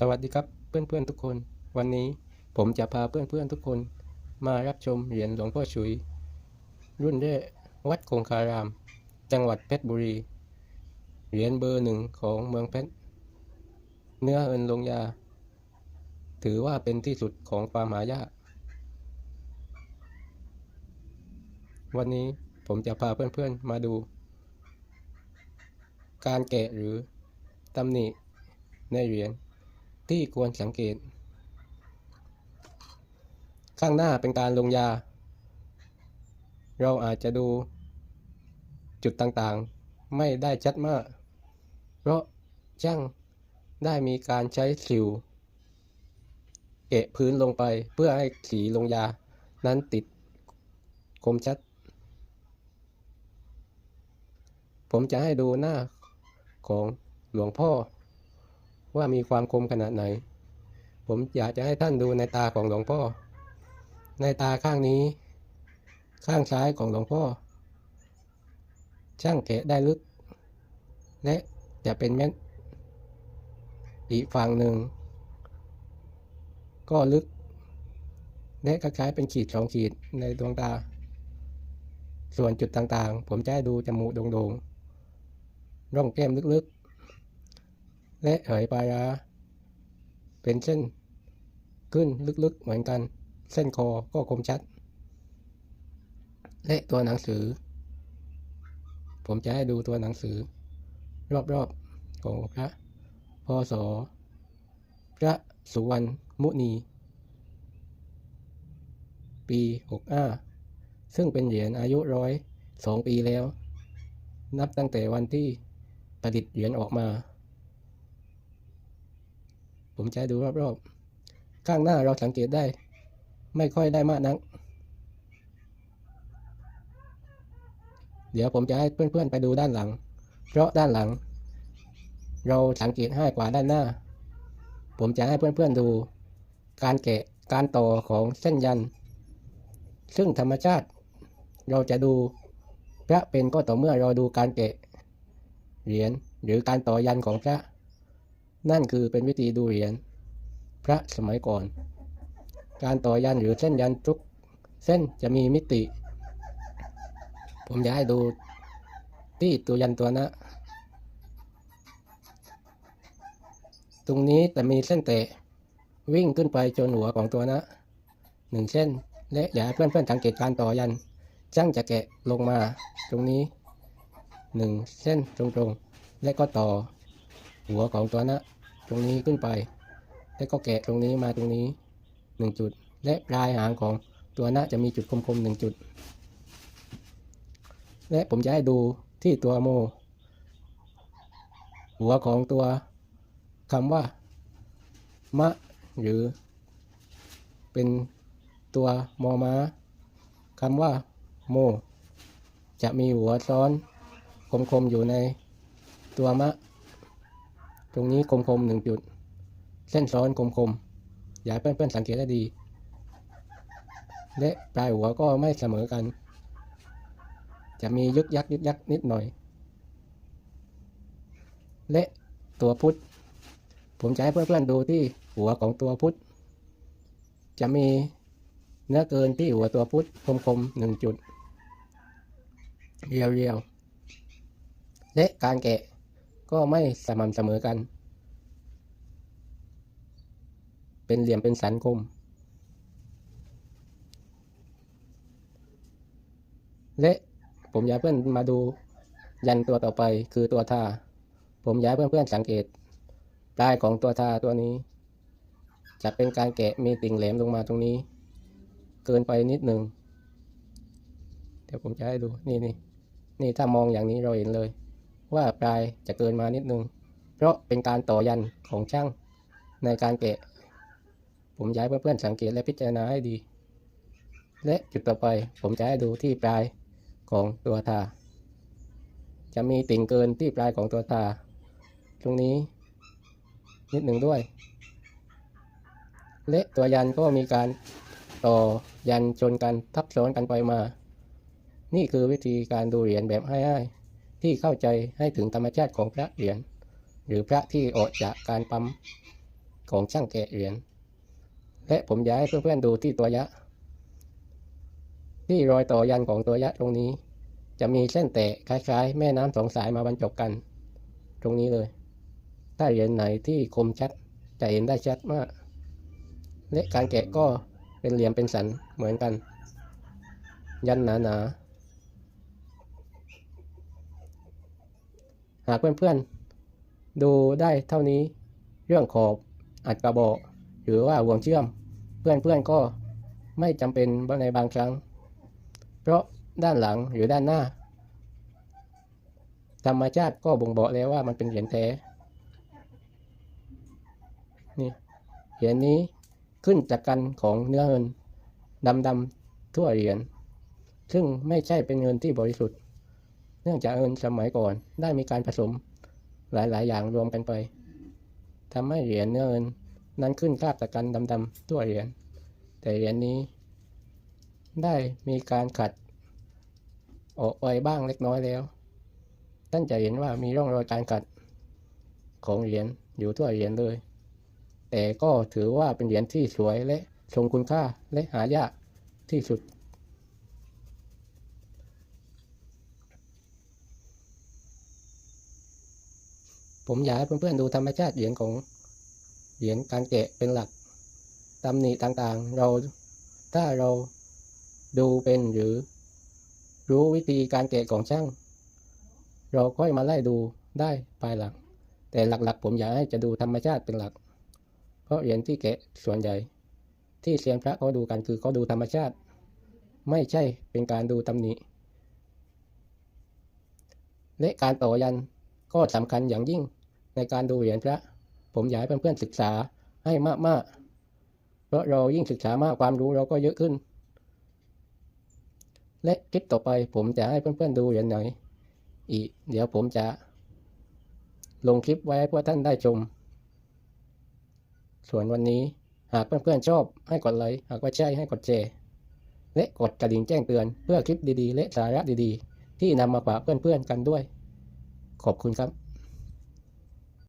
สวัสดีครับเพื่อนๆทุกคน วันนี้ผมจะพาเพื่อนๆทุกคน มารับชมเหรียญหลวงพ่อฉุย รุ่นแรกวัดคงคาราม จังหวัดเพชรบุรี เหรียญเบอร์หนึ่งของเมืองเพชรเนื้อเอินลงยา ถือว่าเป็นที่สุดของความหายากวันนี้ผมจะพาเพื่อนๆมาดู การแกะหรือตำหนิในเหรียญ ที่ควรสังเกต ข้างหน้าเป็นการลงยา เราอาจจะดูจุดต่างๆ ไม่ได้ชัดมาก เพราะช่างได้มีการใช้สิวเกะพื้นลงไปเพื่อให้สีลงยานั้นติดคมชัด ผมจะให้ดูหน้าของหลวงพ่อ ว่ามีความคมขนาดไหน ผมอยากจะให้ท่านดูในตาของหลวงพ่อ ในตาข้างนี้ ข้างซ้ายของหลวงพ่อ ช่างแกะได้ลึก และจะเป็นเม็ดอีกฝั่งหนึ่ง ก็ลึก และคล้ายๆเป็นขีดสองขีดในดวงตา ส่วนจุดต่างๆ ผมจะให้ดูจมูกโด่งๆ ร่องแก้มลึกๆ และเหยปลายาเป็นเส้นขึ้นลึกๆเหมือนกัน เส้นคอก็คมชัด และตัวหนังสือ ผมจะให้ดูตัวหนังสือ รอบๆของพระพศพระสุวรรณมุนี ปี65ซึ่งเป็นเหรียญอายุร้อยสองปีแล้ว นับตั้งแต่วันที่ประดิษฐ์เหรียญออกมา ผมจะให้ดูรอบๆ ข้างหน้าเราสังเกตได้ ไม่ค่อยได้มากนัก เดี๋ยวผมจะให้เพื่อนๆไปดูด้านหลัง เพราะด้านหลัง เราสังเกตให้กว่าด้านหน้า ผมจะให้เพื่อนๆดู การแกะการต่อของเส้นยัน ซึ่งธรรมชาติ เราจะดูพระเป็นก็ต่อเมื่อเราดูการแกะเหรียญหรือการต่อยันของพระ นั่นคือเป็นวิธีดูเหรียญพระสมัยก่อน การต่อยันหรือเส้นยันทุกเส้นจะมีมิติ ผมจะให้ดูที่ตัวยันตัวนะ ตรงนี้แต่มีเส้นเตะ วิ่งขึ้นไปจนหัวของตัวนะหนึ่งเส้น และอย่าให้เพื่อนๆสังเกตการต่อยันช่างจะแกะลงมาตรงนี้หนึ่งเส้นตรงๆ และก็ต่อหัวของตัวนะ ตรงนี้ขึ้นไป แล้วก็แกะตรงนี้มาตรงนี้หนึ่งจุด และปลายหางของตัวนะจะมีจุดคมๆหนึ่งจุด และผมจะให้ดูที่ตัวโม หัวของตัวคำว่า มะ หรือ เป็นตัวมอมาคำว่า โม จะมีหัวซ้อนคมๆอยู่ในตัวมะ ตรงนี้คมๆหนึ่งจุด เส้นซ้อนคมๆอย่าให้เพื่อนๆสังเกตให้ดี และปลายหัวก็ไม่เสมอกัน จะมียึกยักยึกยักนิดหน่อย และตัวพุทธผมจะให้เพื่อนๆดูที่หัวของตัวพุทธจะมีเนื้อเกินที่หัวตัวพุทธคมๆหนึ่งจุด เรียวๆและการแกะ ก็ไม่สม่ำเสมอกัน เป็นเหลี่ยมเป็นสันคมและผมอยากเพื่อนมาดูยันตัวต่อไปคือตัวทาผมอยากเพื่อนๆสังเกต ปลายของตัวทาตัวนี้ จะเป็นการแกะมีติ่งแหลมลงมาตรงนี้ เกินไปนิดหนึ่งเดี๋ยวผมจะให้ดูนี่นี่นี่ถ้ามองอย่างนี้เราเห็นเลย ว่าปลายจะเกินมานิดนึง เพราะเป็นการต่อยันของช่างในการแกะ ผมอยากให้เพื่อนๆสังเกตและพิจารณาให้ดี และจุดต่อไปผมจะให้ดูที่ปลายของตัวทา จะมีติ่งเกินที่ปลายของตัวทา ตรงนี้ นิดหนึ่งด้วย และตัวยันก็มีการต่อยันชนกันทับซ้อนกันไปมา นี่คือวิธีการดูเหรียญแบบให้ๆ ที่เข้าใจให้ถึงธรรมชาติของพระเหรียญหรือพระที่ออกจากการปั๊มของช่างแกะเหรียญและผมอยากให้เพื่อนๆดูที่ตัวยะ ที่รอยต่อยันของตัวยะตรงนี้ จะมีเส้นแตะคล้ายๆ แม่น้ำสองสายมาบรรจบกัน ตรงนี้เลย ถ้าเหรียญไหนที่คมชัดจะเห็นได้ชัดมาก และการแกะก็เป็นเหลี่ยมเป็นสันเหมือนกัน ยันหนาๆ หากเพื่อนๆ ดูได้เท่านี้ เรื่องขอบอัดกระบอกหรือว่าห่วงเชื่อม เพื่อนๆก็ไม่จำเป็นในบางครั้ง เพราะด้านหลังหรือด้านหน้า ธรรมชาติก็บ่งบอกแล้วว่ามันเป็นเหรียญแท้นี่เหรียญนี้ขึ้นจากกันของเนื้อเงินดำๆทั่วเหรียญซึ่งไม่ใช่เป็นเงินที่บริสุทธิ์ เนื่องจากเงินสมัยก่อนได้มีการผสมหลาย ๆ อย่างรวมกันไปทำให้เหรียญเนื้อเงินนั้นขึ้นคาบจากกันดำๆทั่วเหรียญแต่เหรียญนี้ ได้มีการขัดออกไปบ้างเล็กน้อยแล้ว ท่านจะเห็นว่ามีร่องรอยการกัดของเหรียญอยู่ทั่วเหรียญเลย แต่ก็ถือว่าเป็นเหรียญที่สวยและทรงคุณค่าและหายากที่สุด ผมอยากให้เพื่อนๆดูธรรมชาติเหรียญของเหรียญการแกะเป็นหลักตำหนิต่างๆ เราถ้าเราดูเป็นหรือรู้วิธีการแกะของช่าง เราค่อยมาไล่ดูได้ภายหลัง แต่หลักๆ ผมอยากให้จะดูธรรมชาติเป็นหลัก เพราะเหรียญที่แกะส่วนใหญ่ ที่เซียนพระเขาดูกันคือเขาดูธรรมชาติ ไม่ใช่เป็นการดูตำหนิและการต่อยันก็สำคัญอย่างยิ่ง ในการดูเหรียญพระ ผมอยากให้เพื่อนๆศึกษาให้มากๆ เพราะเรายิ่งศึกษามากความรู้เราก็เยอะขึ้น และคลิปต่อไปผมจะให้เพื่อนๆดูเหรียญไหนอีกเดี๋ยวผมจะลงคลิปไว้ให้พวกท่านได้ชม ส่วนวันนี้หากเพื่อนๆชอบให้กดไลค์หากว่าใช่ให้กดแชร์และกดกระดิ่งแจ้งเตือนเพื่อคลิปดีๆ และสาระดีๆ ที่นำมาฝากเพื่อนๆกันด้วย ขอบคุณครับ